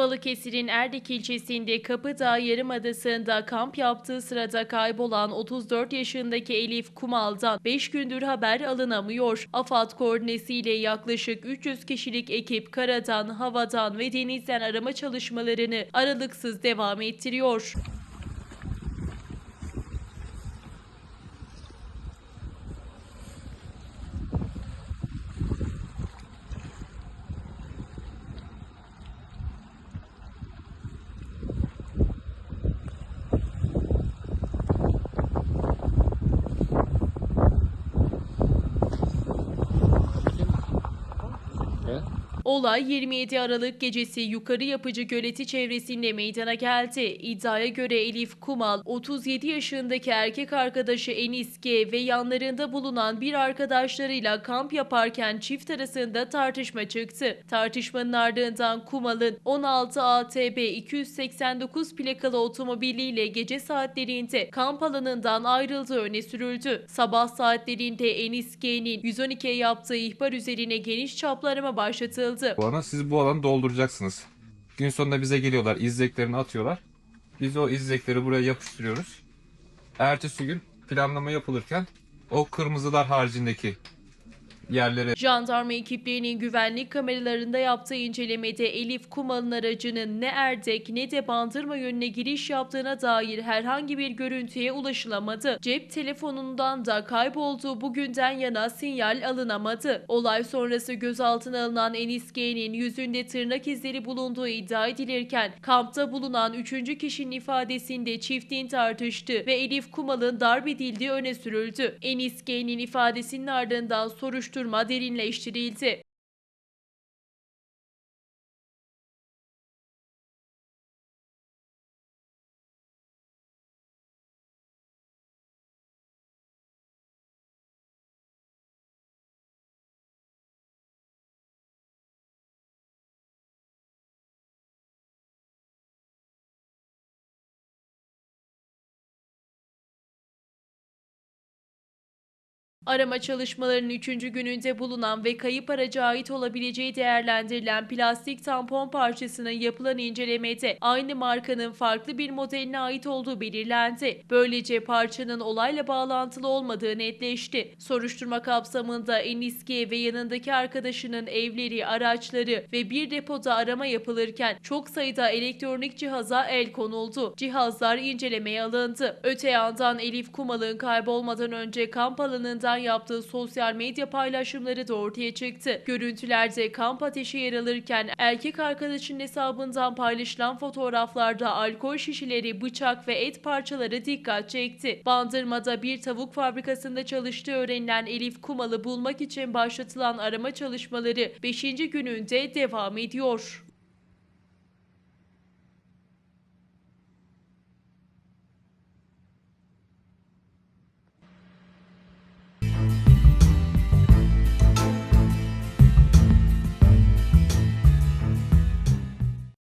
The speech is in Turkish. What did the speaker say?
Balıkesir'in Erdek ilçesinde Kapıdağ Yarımadası'nda kamp yaptığı sırada kaybolan 34 yaşındaki Elif Kumal'dan 5 gündür haber alınamıyor. AFAD koordinesiyle yaklaşık 300 kişilik ekip karadan, havadan ve denizden arama çalışmalarını aralıksız devam ettiriyor. Olay 27 Aralık gecesi Yukarı Yapıcı Göleti çevresinde meydana geldi. İddiaya göre Elif Kumal, 37 yaşındaki erkek arkadaşı Enis G ve yanlarında bulunan bir arkadaşlarıyla kamp yaparken çift arasında tartışma çıktı. Tartışmanın ardından Kumal'ın 16 ATB 289 plakalı otomobiliyle gece saatlerinde kamp alanından ayrıldığı öne sürüldü. Sabah saatlerinde Enis G'nin 112'ye yaptığı ihbar üzerine geniş çaplı arama başlatıldı. Bu alana siz bu alanı dolduracaksınız. Gün sonunda bize geliyorlar, izleklerini atıyorlar. Biz o izlekleri buraya yapıştırıyoruz. Ertesi gün planlama yapılırken o kırmızılar haricindeki yerlere Jandarma ekiplerinin güvenlik kameralarında yaptığı incelemede Elif Kumal'ın aracının ne Erdek ne de Bandırma yönüne giriş yaptığına dair herhangi bir görüntüye ulaşılamadı. Cep telefonundan da kaybolduğu bugünden yana sinyal alınamadı. Olay sonrası gözaltına alınan Enis G'nin yüzünde tırnak izleri bulunduğu iddia edilirken kampta bulunan üçüncü kişinin ifadesinde çiftin tartıştı ve Elif Kumal'ın darp edildiği öne sürüldü. Enis G'nin ifadesinin ardından soruşturma derinleştirildi. Arama çalışmalarının 3. gününde bulunan ve kayıp araca ait olabileceği değerlendirilen plastik tampon parçasının yapılan incelemede aynı markanın farklı bir modeline ait olduğu belirlendi. Böylece parçanın olayla bağlantılı olmadığı netleşti. Soruşturma kapsamında Eniski ve yanındaki arkadaşının evleri, araçları ve bir depoda arama yapılırken çok sayıda elektronik cihaza el konuldu. Cihazlar incelemeye alındı. Öte yandan Elif Kumal'ın kaybolmadan önce kamp alanından yaptığı sosyal medya paylaşımları da ortaya çıktı. Görüntülerde kamp ateşi yer alırken erkek arkadaşının hesabından paylaşılan fotoğraflarda alkol şişeleri, bıçak ve et parçaları dikkat çekti. Bandırma'da bir tavuk fabrikasında çalıştığı öğrenilen Elif Kumal'ı bulmak için başlatılan arama çalışmaları 5. gününde devam ediyor.